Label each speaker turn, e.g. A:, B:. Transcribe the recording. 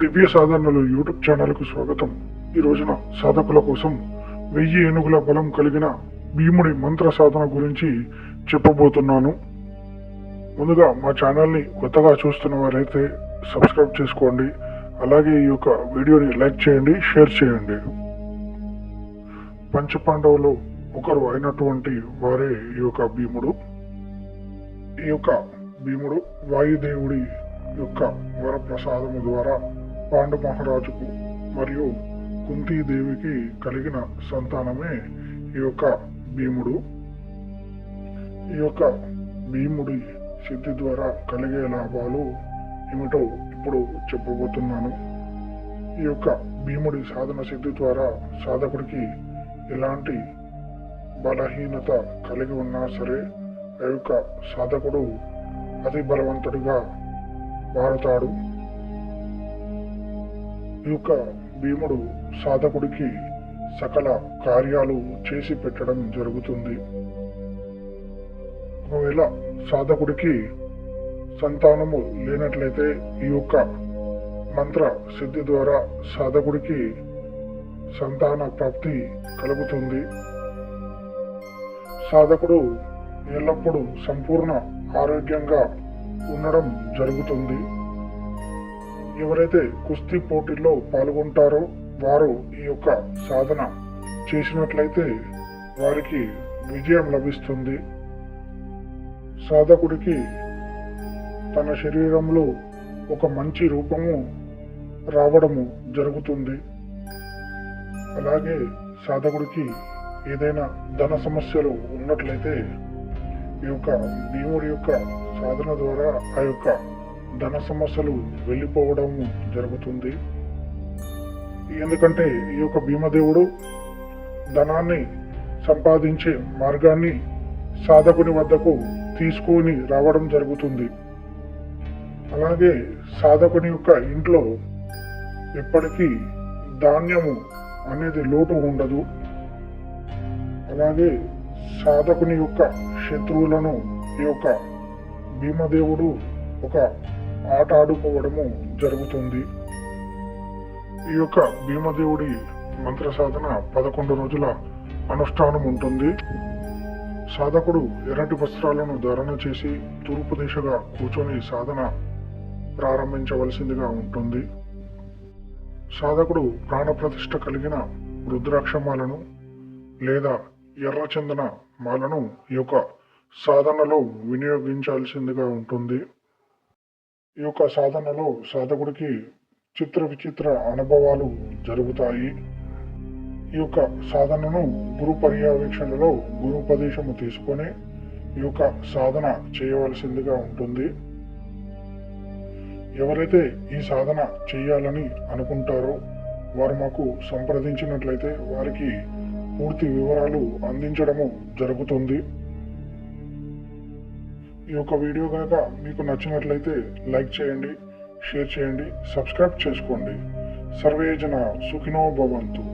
A: దివ్య సాధనలు యూట్యూబ్ ఛానల్కు స్వాగతం. ఈ రోజున సాధకుల కోసం వెయ్యి ఏనుగుల బలం కలిగిన భీముడి మంత్ర సాధన గురించి చెప్పబోతున్నాను. ముందుగా మా ఛానల్ని కొత్తగా చూస్తున్న వారైతే సబ్స్క్రైబ్ చేసుకోండి. అలాగే ఈ యొక్క వీడియోని లైక్ చేయండి షేర్ చేయండి. పంచపాండవులు ఒకరు అయినటువంటి వారే ఈ యొక్క భీముడు. ఈ యొక్క భీముడు వాయుదేవుడి యొక్క వరప్రసాదము ద్వారా పాండు మహారాజుకు మరియు కుంతీదేవికి కలిగిన సంతానమే ఈ యొక్క భీముడు. ఈ యొక్క భీముడి సిద్ధి ద్వారా కలిగే లాభాలు ఏమిటో ఇప్పుడు చెప్పబోతున్నాను. ఈ యొక్క భీముడి సాధన సిద్ధి ద్వారా సాధకుడికి ఎలాంటి బలహీనత కలిగి ఉన్నా సరే ఆ యొక్క సాధకుడు అతి బలవంతుడిగా మారుతాడు. ఈ యొక్క భీముడు సాధకుడికి సకల కార్యాలు చేసి పెట్టడం జరుగుతుంది. ఒకవేళ సాధకుడికి సంతానము లేనట్లయితే ఈ యొక్క మంత్ర సిద్ధి ద్వారా సాధకుడికి సంతాన ప్రాప్తి కలుగుతుంది. సాధకుడు ఎల్లప్పుడూ సంపూర్ణ ఆరోగ్యంగా ఉండడం జరుగుతుంది. ఎవరైతే కుస్తీ పోటీల్లో పాల్గొంటారో వారు ఈ యొక్క సాధన చేసినట్లయితే వారికి విజయం లభిస్తుంది. సాధకుడికి తన శరీరంలో ఒక మంచి రూపము రావడము జరుగుతుంది. అలాగే సాధకుడికి ఏదైనా ధన సమస్యలు ఉన్నట్లయితే ఈ యొక్క భీముడి యొక్క సాధన ద్వారా ఆ యొక్క ధన సమస్యలు వెళ్ళిపోవడం జరుగుతుంది. ఎందుకంటే ఈ యొక్క భీమదేవుడు ధనాన్ని సంపాదించే మార్గాన్ని సాధకుని వద్దకు తీసుకొని రావడం జరుగుతుంది. అలాగే సాధకుని యొక్క ఇంట్లో ఎప్పటికీ ధాన్యము అనేది లోటు ఉండదు. అలాగే సాధకుని యొక్క శత్రువులను ఈ యొక్క భీమదేవుడు ఒక ఆట ఆడుకోవడము జరుగుతుంది. ఈ యొక్క భీమదేవుడి మంత్ర సాధన పదకొండు రోజుల అనుష్ఠానం ఉంటుంది. సాధకుడు ఎర్రటి వస్త్రాలను ధారణ చేసి తూర్పు దిశగా కూర్చొని సాధన ప్రారంభించవలసిందిగా ఉంటుంది. సాధకుడు ప్రాణప్రతిష్ఠ కలిగిన రుద్రాక్షమాలను లేదా ఎర్రచందన మాలను ఈ యొక్క సాధనలో వినియోగించాల్సిందిగా ఉంటుంది. ఈ యొక్క సాధనలో సాధకుడికి చిత్ర విచిత్ర అనుభవాలు జరుగుతాయి. ఈ యొక్క సాధనను గురు పర్యవేక్షణలో గురుపదేశము తీసుకొని ఈ యొక్క సాధన చేయవలసిందిగా ఉంటుంది. ఎవరైతే ఈ సాధన చేయాలని అనుకుంటారో వారు మాకు సంప్రదించినట్లయితే వారికి పూర్తి వివరాలు అందించడము జరుగుతుంది. ఈ యొక్క వీడియో కనుక మీకు నచ్చినట్లయితే లైక్ చేయండి షేర్ చేయండి సబ్స్క్రైబ్ చేసుకోండి. సర్వేజన సుఖినో భవంతు.